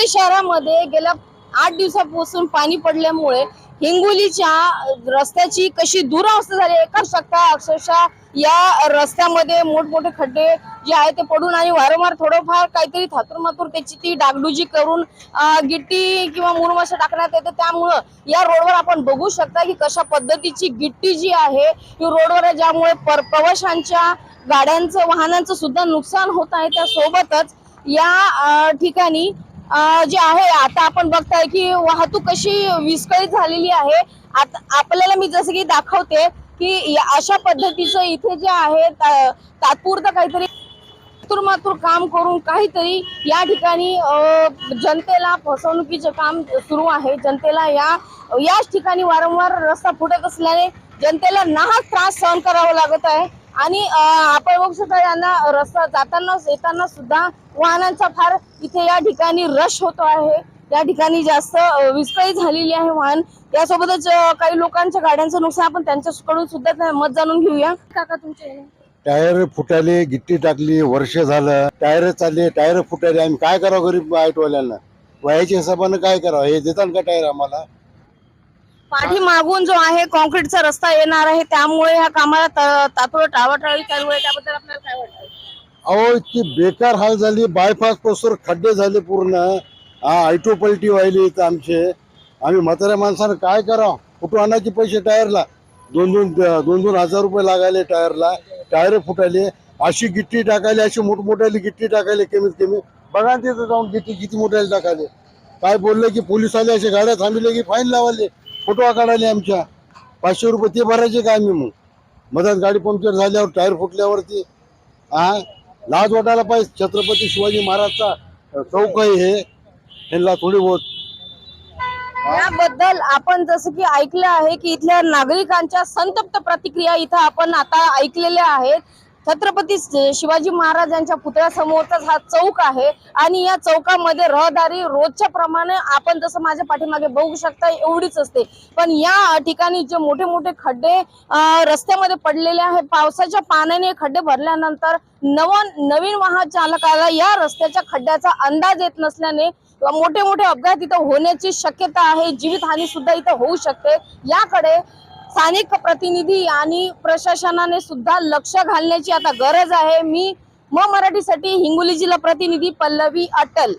हिंगोली शहरामध्ये गेल्या आठ दिवसापासून पाणी पडल्यामुळे हिंगोलीच्या रस्त्याची कशी दुरावस्था झाली एका शकता अक्षरशः या रस्त्यामध्ये मोठमोठे खड्डे जे आहे ते पडून आणि वारंवार थोडंफार काहीतरी थातुरमातूर त्याची ती डागडुजी करून गिट्टी किंवा मुरमाशा टाकण्यात येते. त्यामुळं या रोडवर आपण बघू शकता की कशा पद्धतीची गिट्टी जी आहे ही रोडवर ज्यामुळे पर- प्रवाशांच्या गाड्यांचं वाहनांचं सुद्धा नुकसान होत आहे. त्यासोबतच या ठिकाणी जे आहे आता आपण बघताय की वाहतूक कशी विस्कळीत झालेली आहे. आता आपल्याला मी जसं की दाखवते की या- अशा पद्धतीचं इथे जे आहे ता- तात्पुरतं काहीतरी मातुर काम करून काहीतरी या ठिकाणी जनतेला फसवणुकीचं काम सुरू आहे. जनतेला या याच ठिकाणी वारंवार रस्ता फुटत असल्याने जनतेला नाहक त्रास सहन करावा लागत आहे. आणि आपण बघू शकता यांना रस्ता जाताना येताना सुद्धा वाहनांचा फार इथे या ठिकाणी रश होतो आहे. या ठिकाणी जास्त अं, झालेली आहे वाहन. यासोबतच काही लोकांच्या गाड्यांचं नुकसान आपण त्यांच्याकडून सुद्धा मत जाणून घेऊया. काका तुमचे टायर फुटाले गिट्टी टाकली वर्ष झालं. टायर चालले टायर फुटाले आम्ही काय करावं गरीब ऑटोवाल्यांना वयाच्या हिशोबानं काय करावं? हे देतात का टायर आम्हाला? पाठीमागून जो आहे कॉन्क्रीटचा रस्ता येणार आहे त्यामुळे ह्या कामाला त- तात्पुरत टाळाटाळी चालू आहे त्याबद्दल आपल्याला काय वाटतं? अहो इतकी बेकार हाल झाली बायपासपासून खड्डे झाले पूर्ण. हा आयटो पलटी व्हायली इथं आमचे. आम्ही म्हाताऱ्या माणसानं काय करावं? कुठून आणायचे पैसे टायरला? दोन दोन दोन दोन हजार रुपये लागायले टायरला. टायर फुटायले. अशी गिट्टी टाकायली अशी मोठमोठ्याली गिट्टी टाकायली कमीत कमी. बघा ना तिथं जाऊन गिट्टी किती मोठ्याला टाकायले. काय बोलले की पोलीस आले असे गाड्या थांबले की फाईन लावाले फोटो काढायला आमच्या. पाचशे रुपये ते भरायचे काय मी मग? मधात गाडी पंक्चर झाल्यावर टायर फुटल्यावरती हा लाज वाटायला पाहिजे. छत्रपती शिवाजी महाराजचा चौक आहे हे. ह्यांना थोडी बहुत. याबद्दल आपण जसं की ऐकलं आहे की इथल्या नागरिकांच्या संतप्त प्रतिक्रिया इथं आपण आता ऐकलेल्या आहेत. छत्रपती शिवाजी शिवाजी महाराजांच्या पुतळ्यासमोरचाच हा चौक आहे. आणि या चौकामध्ये रहदारी रोजच्या प्रमाणे आपण जसं माझ्या पाठीमागे बघू शकता एवढीच असते. पण या ठिकाणी जे मोठे मोठे खड्डे रस्त्यामध्ये पडलेले आहे पावसाच्या पाण्याने खड्डे भरल्यानंतर नव नवीन वाहन चालकाला या रस्त्याच्या खड्ड्याचा अंदाज येत नसल्याने मोठे मोठे अपघात इथं होण्याची शक्यता आहे. जीवितहानी सुद्धा इथं होऊ शकते. याकडे स्थानिक प्रतिनिधी आणि प्रशासनाने सुद्धा लक्ष घालण्याची आता गरज आहे. मी म मराठीसाठी हिंगोली जिल्हा प्रतिनिधी पल्लवी अटल.